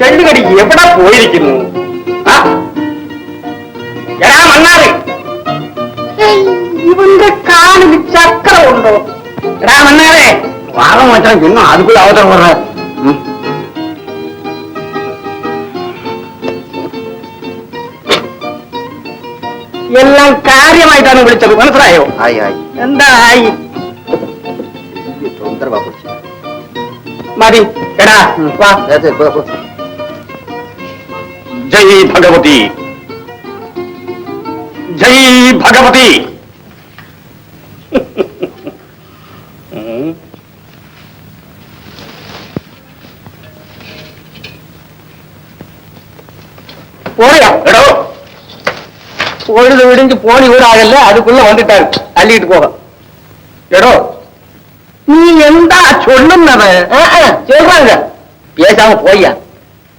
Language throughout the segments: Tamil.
ചെള്ളുകടി എവിടെ പോയിരിക്കുന്നു എടാ മണ്ണാറ് ഇവന്റെ കാലിന് ചക്രമുണ്ടോ എടാ മണ്ണാറേ വാദം വെച്ചാൽ ഇന്നും അതുക്കുള്ള അവസരം പറഞ്ഞ എല്ലാം കാര്യമായിട്ടാണ് വിളിച്ചത് മനസ്സിലായോ ആയി ആയി എന്താ ആയി മതി എടാ വാ जय भगवती जय भगवती போறியா எடோ பொழுது விடிஞ்சு போனி கூட ஆகல அதுக்குள்ள வந்துட்டாரு தள்ளிட்டு போக எடோ நீ எந்த சொன்ன சொல்றாங்க பேசாம போய்யா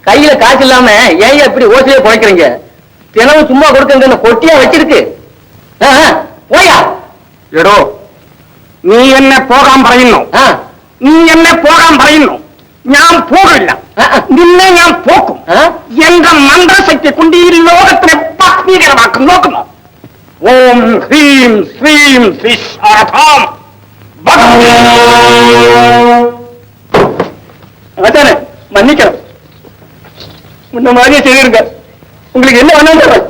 கையில காசு இல்லாம ஏன் இப்படி ஓசிலே குறைக்கிறீங்க தினமும் சும்மா கொடுக்கங்க கொட்டியா வச்சிருக்கு ஆ, ஆ, போயா എടോ നീ എന്നെ പോകാൻ പറയുന്നു നീ എന്നെ പോകാൻ പറയുന്നു ഞാൻ പോകില്ല നിന്നെ ഞാൻ പോക്കും എന്റെ മന്ത്രശക്തി കൊണ്ട് ഈ ലോകത്തിനെ ഭക്തീകരമാക്കും നോക്കുന്നു ഓം ഹ്രീം ശ്രീം ശ്രീശാഖാം அதானே மன்னிக்கணும் முன்ன மாதிரியே செய்திருங்க உங்களுக்கு என்ன வேணாலும்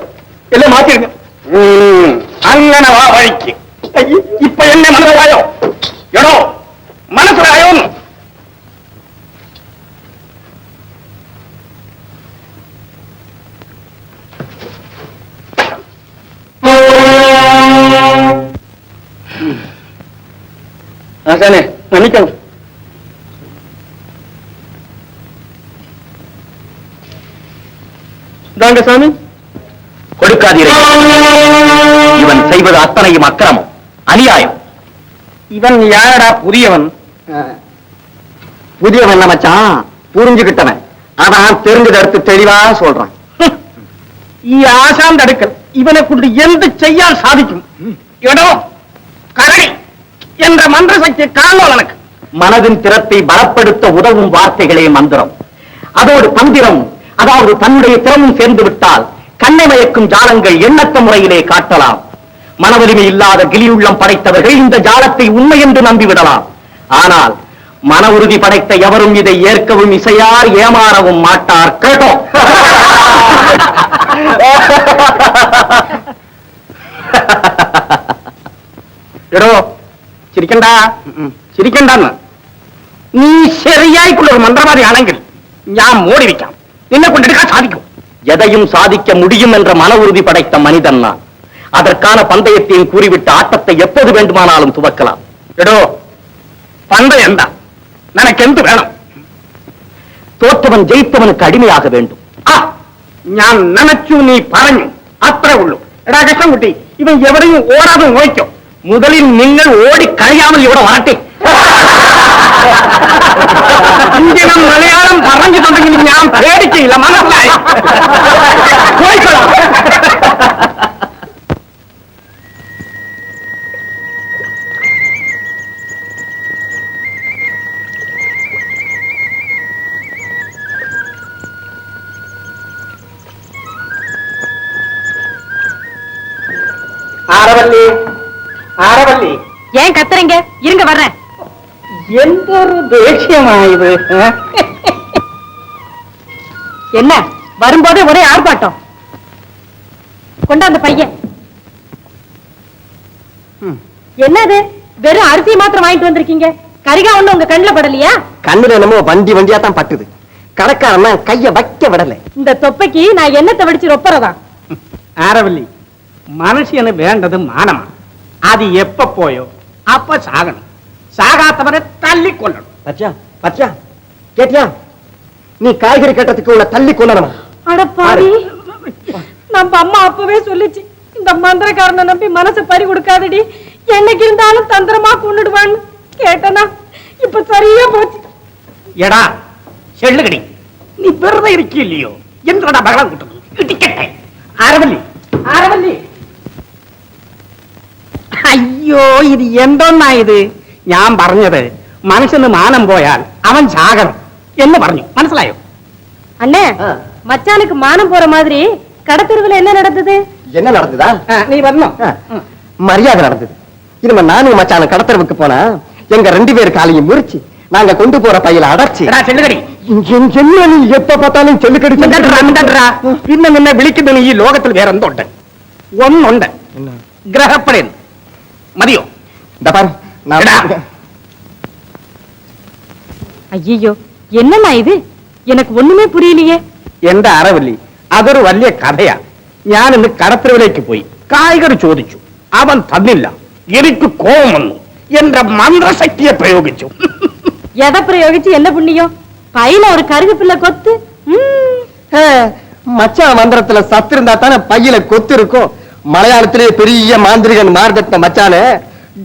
எல்லாம் மாத்திருங்க. அங்கன வா வழிக்கு. இப்ப என்ன மனசுல ஆயம் எடோ மனசுல ஆயம் ஆசானே மன்னிக்கணும். இதாங்க சாமி. இவன் செய்வது அத்தனையும் அக்கிரமம் அநியாயம். இவன் யாரடா புதியவன்? புதியவன் மச்சான் புரிஞ்சுக்கிட்டவன் அதான் தெரிஞ்சது அடுத்து தெளிவா சொல்றான். ஆசாம் தடுக்கல் இவனை கொண்டு எந்த செய்யால் சாதிக்கும்? இடம் கரணி என்ற மந்திர சக்தி காணோல் எனக்கு. மனதின் திறத்தை பலப்படுத்த உதவும் வார்த்தைகளே மந்திரம். அதோடு தந்திரம் அதாவது தன்னுடைய திறமும் சேர்ந்து விட்டால் கண்ணை மயக்கும் ஜாலங்கள் எண்ணற்ற முறையிலே காட்டலாம் மனவலிமை இல்லாத கிளியுள்ளம் படைத்தவர்கள் இந்த ஜாலத்தை உண்மை என்று நம்பிவிடலாம் ஆனால் மன உறுதி படைத்த எவரும் இதை ஏற்கவும் இசையார் ஏமாறவும் மாட்டார் கேட்டோம் എടോ ചിരിക്കണ്ട ചിരിക്കണ്ടെന്ന് നീ ശരിയായിട്ടുള്ള ഒരു മന്ത്രവാദിയാണെങ്കിൽ ഞാൻ മോടി വയ്ക്കാം என்ன கொண்டிருக்கா சாதிக்கும்? எதையும் சாதிக்க முடியும் என்ற மன உறுதி படைத்த மனிதன் நான். அதற்கான பந்தயத்தையும் கூறிவிட்டு ஆட்டத்தை எப்போது வேண்டுமானாலும் துவக்கலாம். எடோ பந்தயம் தான் எனக்கு எந்த வேணும்? தோற்றவன் ஜெயித்தவனுக்கு அடிமையாக வேண்டும். ഞാൻ നനച്ചു നീ പറഞ്ഞു. അത്രേ ഉള്ളൂ. എടാ കൃഷ്ണൻകുട്ടി ഇവൻ എവിടെയും ഓടാതെ முதலில் മുതലിൽ ஓடி கழியாமல் കഴിയാമൽ ഇവിടെ ഇങ്ങനെ മലയാളം പറഞ്ഞിട്ടുണ്ടെങ്കിൽ ഞാൻ പേടിച്ചില്ല മനസ്സിലായി പോയിക്കോളാം ആരവല്ലി ആരവല്ലി ஏன் கத்துறீங்க இருங்க வர்றேன் എന്തൊരു ദേഷ്യമായത് ഏ? என்ன வரும்போதே ஒரே ஆர்ப்பாட்டம் கொண்டாந்த பையன் ம். என்னது வெறும் அரிசி மாத்திரம் வாங்கிட்டு வந்திருக்கீங்க கரிகா ஒண்ணு உங்க கண்ணுல படலையா கண்ணுல என்னமோ வண்டி வண்டியா தான் பட்டுது கடைக்காரன் கைய வைக்க விடல இந்த தொப்பைக்கு நான் என்னத்தை வெடிச்சு ரொப்பறதா ആരവല്ലി മനുഷ്യന് വേണ്ടത് മാനമാണ് അത് എപ്പ പോയോ അപ്പൊ சாகாத்தவரை தள்ளி கொள்ளணும் பச்சா பச்சா கேட்டியா? நீ காய்கறி கட்டத்துக்கு உள்ள தள்ளி கொள்ளணும் அடப்பாடி நம்ம அம்மா அப்பவே சொல்லிச்சு இந்த மந்திரக்காரனை நம்பி மனசை பறி கொடுக்காதடி. என்னைக்கு இருந்தாலும் தந்திரமா கொண்டுடுவான்னு கேட்டனா இப்ப சரியா போச்சு. எடா செல்லுகடி நீ விரதம் இருக்கி இல்லையோ என்றடா பகவான் கூட்டம் இடிக்கட்டை அரவல்லி அரவல்லி ஐயோ இது எந்தொன்னா இது? ഞാൻ പറഞ്ഞത് മനുഷ്യന് മാനം പോയാൽ അവൻ ചാകണം എന്ന് പറഞ്ഞു മനസ്സിലായോ அண்ணே ஆ. மச்சானுக்கு மானம் போற மாதிரி கடத்தெருவுல என்ன நடந்தது என்ன நடந்ததா ആ, നീ വന്നോ மரியாதை நடந்தது இனிமே நானும் மச்சான கடத்தரவுக்கு போனா எங்க ரெண்டு பேர் காலையும் முறிச்சு நாங்க கொண்டு போற பையில அடைச்சு എടാ ചെല്ലുകടി என்ன நீ எப்ப பார்த்தாலும் செல்லுக்கடி മിണ്ടട്ടെടാ, മിണ്ടട്ടെടാ. പിന്നെ നിന്നെ വിളിക്കുന്നതിന് ഈ ലോകത്തിൽ വേറെ എന്തുണ്ട് ഒന്നുണ്ട് ഗ്രഹപ്പടയൻ മതിയോ இந்த பாரு நான் எடா. ஐயோ என்னண்ணா இது எனக்கு ஒண்ணுமே புரியலையே എന്റെ അറവല്ലി അതൊരു വലിയ കഥയാ ഞാൻ ഇന്ന് കടത്തരവിലേക്ക് പോയി കായികർ ചോദിച്ചു അവൻ തന്നില്ല എനിക്ക് കോപം വന്നു എന്റെ മന്ത്രശക്തിയെ പ്രയോഗിച്ചു எதை பிரயோகிச்சு என்ன புண்ணியம் பையில ஒரு கருகு பிள்ளை கொத்து ம். ஆ, மச்சான் மந்திரத்துல சத்து இருந்தா தானே பையில கொத்து இருக்கும் மலையாளத்திலே பெரிய மாந்திரிகன் மார்கட்ட மச்சானே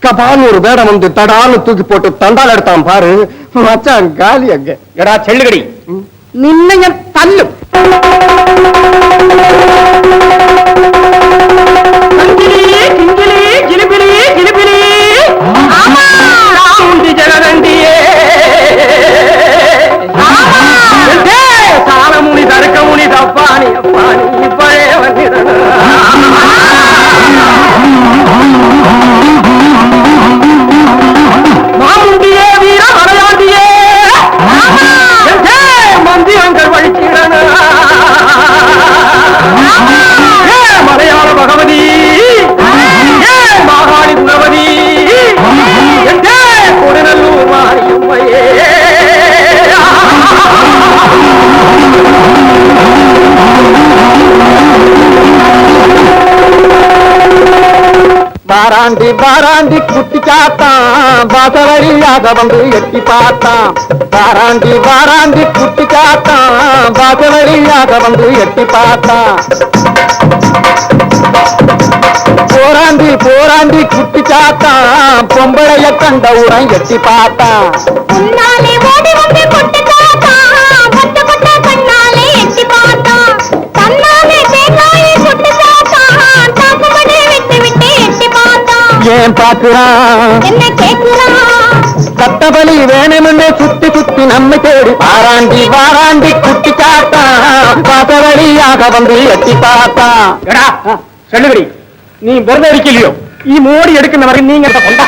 கபால் ஒரு வேடம் வந்து தடான்னு தூக்கி போட்டு தண்டால் எடுத்தான் பாரு. மச்சான் காலி அங்க. எடா செல்லுகடி நின்னைய தள்ளும் வாராண்டி பாராண்டி குட்டி காத்தான். வாசவழியாக வந்து எட்டி பார்த்தான். பாராண்டி பாராண்டி குட்டி காத்தான். வாசவழியாக வந்து எட்டி பார்த்தான். போராண்டி போராண்டி குட்டி காத்தான். பொம்பளைய கண்ட உரம் எட்டி பார்த்தான். ஏன் பார்க்கிறான் என்ன கேட்கிறான் கத்தபலி வேணும்னு சுத்தி சுத்தி நம்ம தேடி வாராண்டி வாராண்டி குட்டி காத்தான் வாசவழியாக வந்து எட்டி பார்த்தான் എടാ ചെള്ളുകടി നീ വെറുതെ ഇരിക്കില്ലയോ ഈ മോടി എടുക്കുന്നവരെ നീ ഇങ്ങനത്തെ കൊണ്ട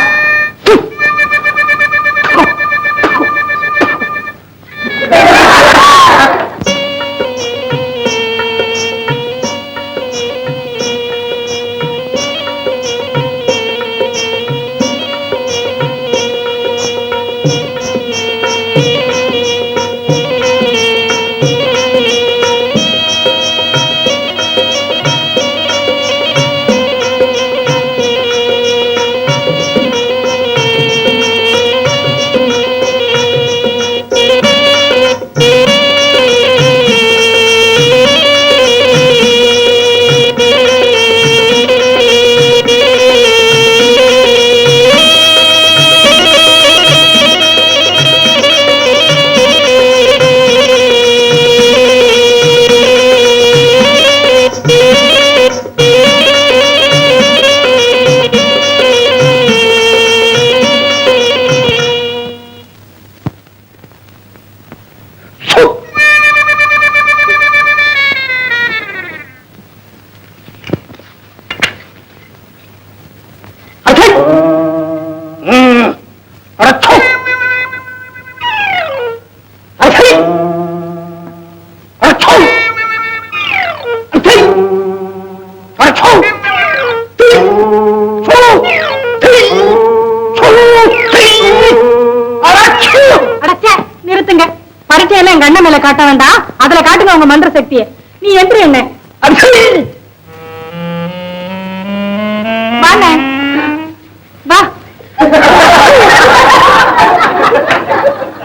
நிறுத்துங்க. பரீட்சையெல்லாம் எங்க அண்ணன் மேல காட்ட வேண்டாம். அதுல காட்டுங்க உங்க மந்திர சக்தியை. நீ என்று என்ன?